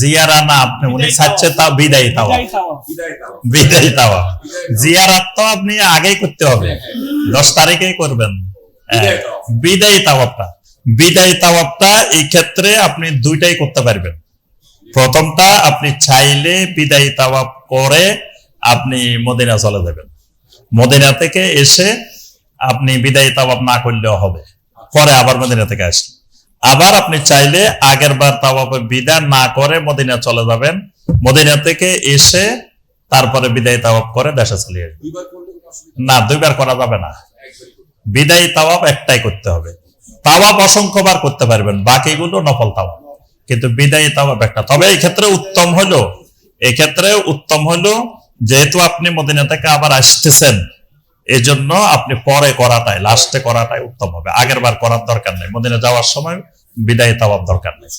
জিয়ারা না আপনি উনি চাচ্ছে তা বিদায় তাওয়া। বিদায় তাও তাওয়া। জিয়ারাত তো আপনি আগেই করতে হবে। দশ তারিখেই করবেন। হ্যাঁ, বিদায় তাওয়াফ। বিদায় তাওয়াবটা বিদায় তাওয়াবটা এই ক্ষেত্রে আপনি দুইটাই করতে পারবেন। প্রথমটা আপনি চাইলে বিদায় তাওয়াব করে আপনি মদিনা চলে যাবেন। মদিনা থেকে এসে আপনি বিদায় তাওয়াব না করলেও হবে। পরে আবার মদিনা থেকে আসলে। আবার আপনি চাইলে আগের বার তাওয়াবে বিদায় না করে মদিনা চলে যাবেন। মদিনা থেকে এসে তারপরে বিদায় তাওয়াব করে দেশে চলে না দুইবার করা যাবে না। বিদায়ী তাওয়াব একটাই করতে হবে। তাওয়াব অসংখ্যবার করতে পারবেন বাকিগুলো নফল তাওয়াব কিন্তু বিদায়ী তাওয়াব একটা। তবে এই ক্ষেত্রে উত্তম হলো এই ক্ষেত্রে উত্তম হলো যেহেতু আপনি মদিনা থেকে আবার আসতেছেন এই জন্য আপনি পরে করাটাই লাস্টে করাটাই উত্তম হবে। আগের বার করার দরকার নেই। মদিনা যাওয়ার সময় বিদায় তাওয়ার দরকার নেই।